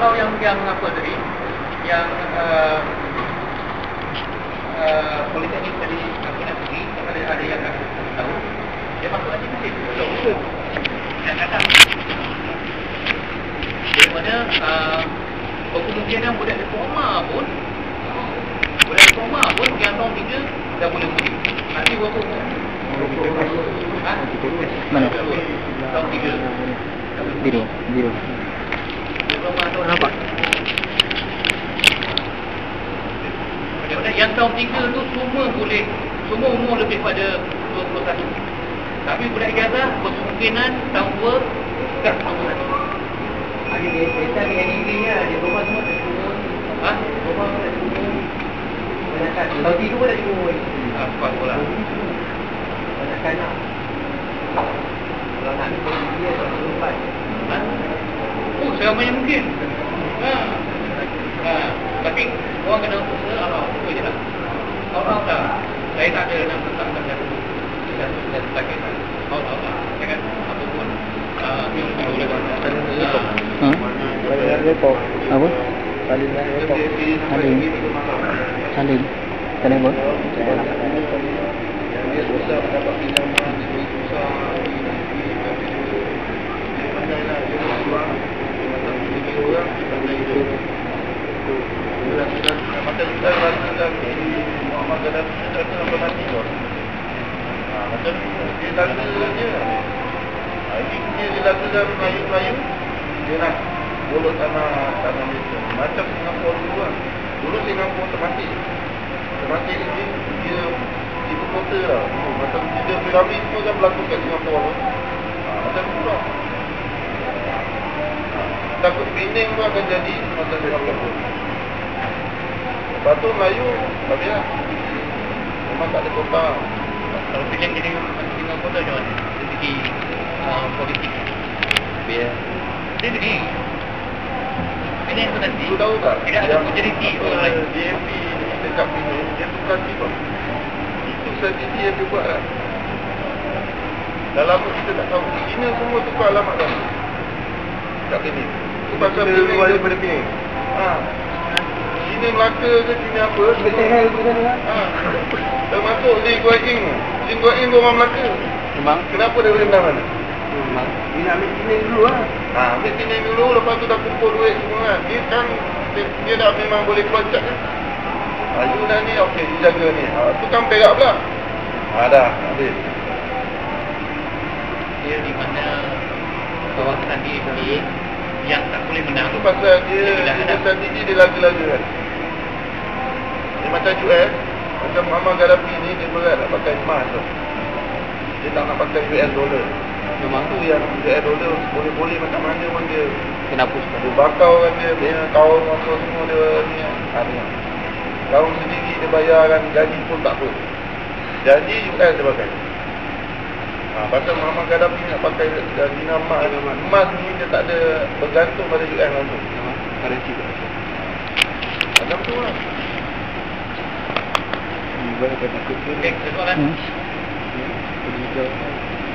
apa tadi? Yang uh, uh, politeknik tadi aku nak pergi ada ada yang nak tahu dia masuk aja mesin betul? Dan datang daripada uh, kemungkinan budak diploma pun budak diploma pun yang tahun tiga dah boleh pergi nanti berapa ha? Mana? tahun tiga. Biru, biru. diploma tahun Nampak? Daripada yang tahun tiga tu semua boleh Semua umur lebih pada 21 Tapi budak ijazah berkemungkinan tahun 2 Tak tahun 1 Ada kereta dengan dirinya, dia rumah semua tak semua. Ha? Rumah pun tak semua. Banyakkan. Tahun tiga pun tak semua. Ha, kuat pula Banyakkan nak. Kalau nak ambil dia, empat. ha? Oh, seramanya mungkin ha. ha. Tapi orang kena usaha Allah Itu je lah Allah tak Saya tak ada nak Saya tak sakit tak Allah tak Jangan apa pun Ah, Yang boleh buat Ha? Apa? Salim. Salim. Telefon. dia susah dapat pinjam dia susah pandailah dia berjuang macam tiga orang pandai hidup Bila sudah macam kita rasa dah Muhammad Gaddafi dah kena sampai mati tu dia laga je. Ha, Ini dia, dia laga dah Melayu-Melayu. Dia nak bolot tanah tanah Malaysia. Macam Singapura dulu kan Dulu Singapura termati. Termati ni dia, dia ibu kota lah. Macam dia piramid semua kan berlaku kat Singapura ha, Macam tu lah. Ha, Takut Penang pun akan jadi macam Singapura Lepas tu Melayu Tapi lah. Memang tak ada kota Kalau pilihan jadi kota macam mana Dari segi uh, politik. Biar. Pilihan tu nanti Lu tahu tak? Tidak ada majoriti orang lain. DAP dekat Penang Dia tukar tiba Itu strategi yang dia buat lah. Dah lama kita tak tahu. Cina semua tukar alamat dah Kat Penang Itu pasal Kita Penang luar daripada Penang. Ha. Cina Melaka ke Cina apa? Ha. Termasuk Lee Kuan Yin Lee Kuan Yin tu orang Melaka. Memang. Kenapa dia boleh menang mana? Memang. Dia nak ambil Penang dulu lah. Ha, ambil Penang dulu Lepas tu dah kumpul duit semua kan. Dia kan Dia, dia dah memang boleh peloncat kan. Ha, You dah ni Okey you jaga ni. Ha, Tu kan perak pula. Ha dah Habis. Dia di mana Kawasan DAP Yang tak boleh menang Itu pasal dia Dia Dia strategi dia laga-laga kan. Dia macam US Macam Muhammad Gaddafi ni Dia berat nak pakai emas tu Dia tak nak pakai US dollar Memang tu yang US dollar Boleh-boleh macam mana pun dia Kenapa suka? Dia bakar kan dia punya kaum apa semua dia ni ha, ni. Kaum sendiri dia bayarkan gaji pun tak apa Jadi US dia pakai ha, Pasal Muhammad Gaddafi nak pakai dinar emas Emas ni dia tak ada bergantung pada US langsung Currency tu. Macam tu lah Buat Hmm.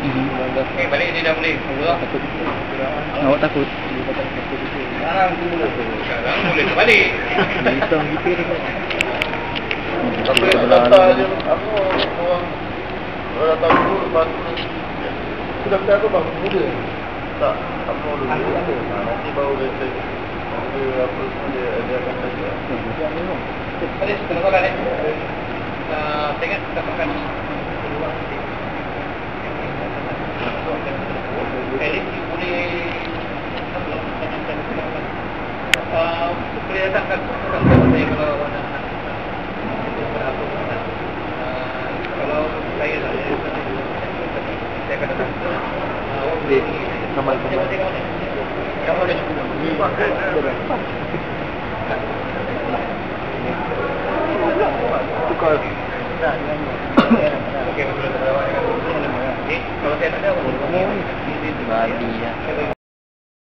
Mhm. Okey, balik dia dah boleh Alhamdulillah takut. Awak takut? Kata. Sekarang tu mula Sekarang boleh terbalik hitam gitu dia kata. Tapi je Apa orang Orang datang dulu Lepas tu Tu daftar apa bang? Muda Tak Apa dulu ha, Nanti baru dia Dia apa semua dia Dia akan cek lah Ada setengah soalan eh uh, Saya ingat kita makan peluang At least you boleh. Uh, boleh datangkan orang kepada saya kalau nak. Uh, kalau saya tak ada saya akan datang uh, awak boleh Kamal, Tengok, call. Okay.